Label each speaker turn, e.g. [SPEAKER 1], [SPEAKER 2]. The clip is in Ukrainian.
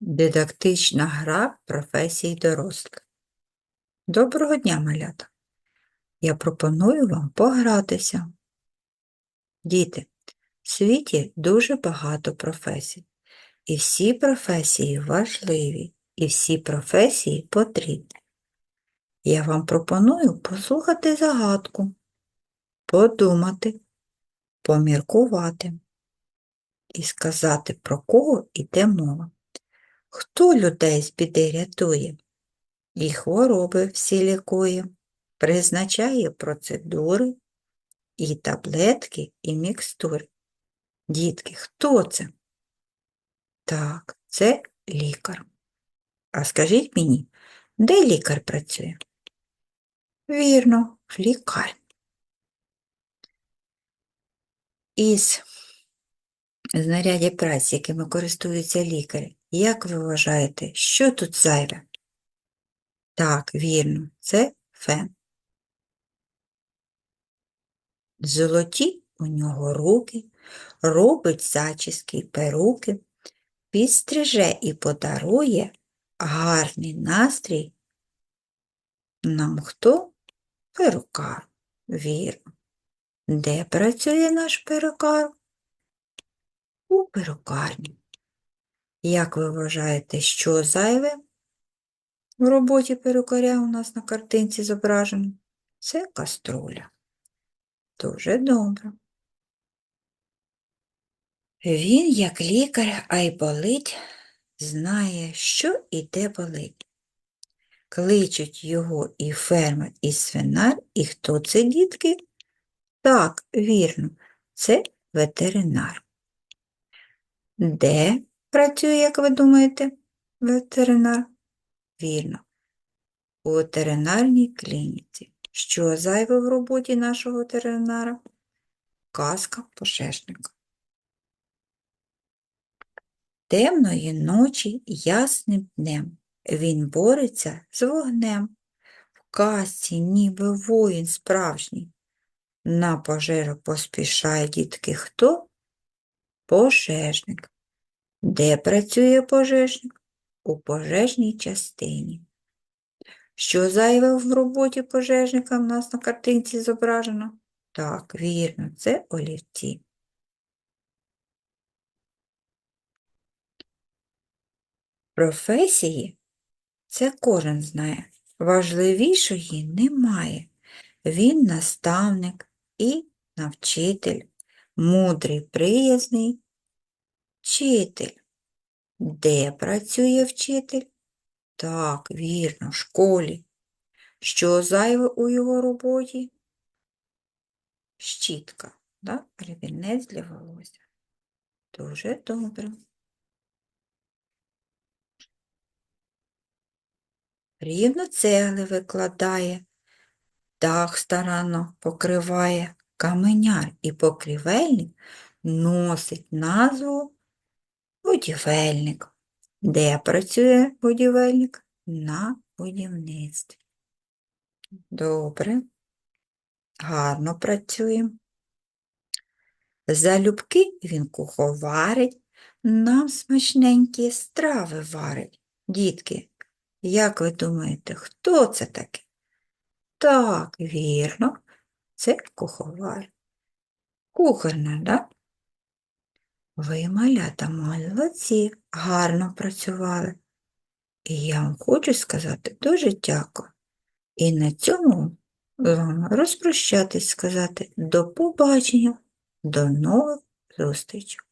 [SPEAKER 1] Дидактична гра професій дорослих. Доброго дня, малята! Я пропоную вам погратися. Діти, в світі дуже багато професій. І всі професії важливі, і всі професії потрібні. Я вам пропоную послухати загадку, подумати, поміркувати і сказати, про кого йде мова. Хто людей з біди рятує? І хвороби всі лікує, призначає процедури, і таблетки, і мікстури. Дітки, хто це? Так, це лікар. А скажіть мені, де лікар працює? Вірно, в лікарні. Із знарядів праці, якими користуються лікарі, як ви вважаєте, що тут зайве? Так, вірно, це фен. Золоті у нього руки, робить зачіски й перуки, підстриже і подарує гарний настрій. Нам хто? Перукар. Вірно. Де працює наш перукар? У перукарні. Як ви вважаєте, що зайве в роботі перукаря у нас на картинці зображено? Це каструля. Дуже добре. Він, як лікар, а й болить, знає, що і де болить. Кличуть його і фермер, і свинар, і хто це, дітки? Так, вірно, це ветеринар. Де працює, як ви думаєте, ветеринар? Вірно, у ветеринарній клініці. Що зайве в роботі нашого ветеринара? Казка пожежника. Темної ночі ясним днем він бореться з вогнем. В казці ніби воїн справжній. На пожежу поспішає дітки хто? Пожежник. Де працює пожежник? У пожежній частині. Що зайве в роботі пожежника в нас на картинці зображено? Так, вірно, це олівці. Професії це кожен знає. Важливішої немає. Він наставник і навчитель, мудрий, приязний вчитель. Де працює вчитель? Так, вірно, в школі. Що зайве у його роботі? Щітка, да? рівінець для волосся. Дуже добре. Рівно цегли викладає, дах старанно покриває, каменяр і покрівельник носить назву будівельник. Де працює будівельник? На будівництві. Добре. Гарно працюємо. Залюбки він куховарить, нам смачненькі страви варить. Дітки, як ви думаєте, хто це таке? Так, вірно, це куховар. Кухарна, да? Ви, малята, молодці, гарно працювали. І я вам хочу сказати дуже дякую. І на цьому з вами розпрощатись, сказати до побачення, до нових зустрічей.